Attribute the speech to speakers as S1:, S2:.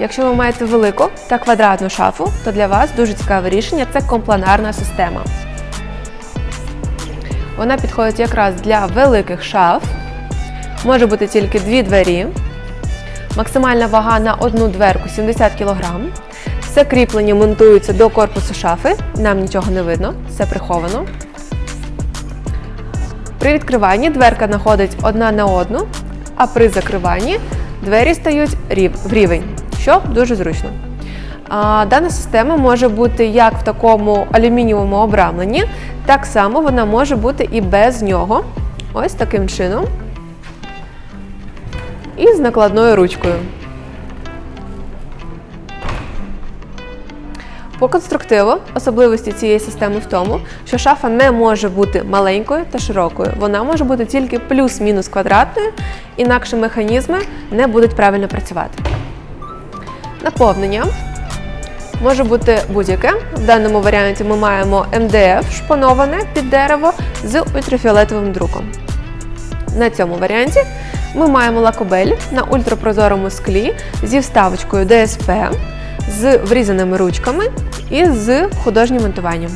S1: Якщо ви маєте велику та квадратну шафу, то для вас дуже цікаве рішення це компланарна система. Вона підходить якраз для великих шаф. Може бути тільки дві двері. Максимальна вага на одну дверку 70 кг. Все кріплення монтується до корпусу шафи. Нам нічого не видно, все приховано. При відкриванні дверка знаходить одна на одну, а при закриванні двері стають в рівень, що дуже зручно. Дана система може бути як в такому алюмінієвому обрамленні, так само вона може бути і без нього. Ось таким чином. І з накладною ручкою. По конструктиву особливості цієї системи в тому, що шафа не може бути маленькою та широкою. Вона може бути тільки плюс-мінус квадратною, інакше механізми не будуть правильно працювати. Наповнення може бути будь-яке. В даному варіанті ми маємо МДФ шпановане під дерево з ультрафіолетовим друком. На цьому варіанті ми маємо лакобель на ультрапрозорому склі зі вставочкою ДСП, з врізаними ручками і з художнім монтуванням.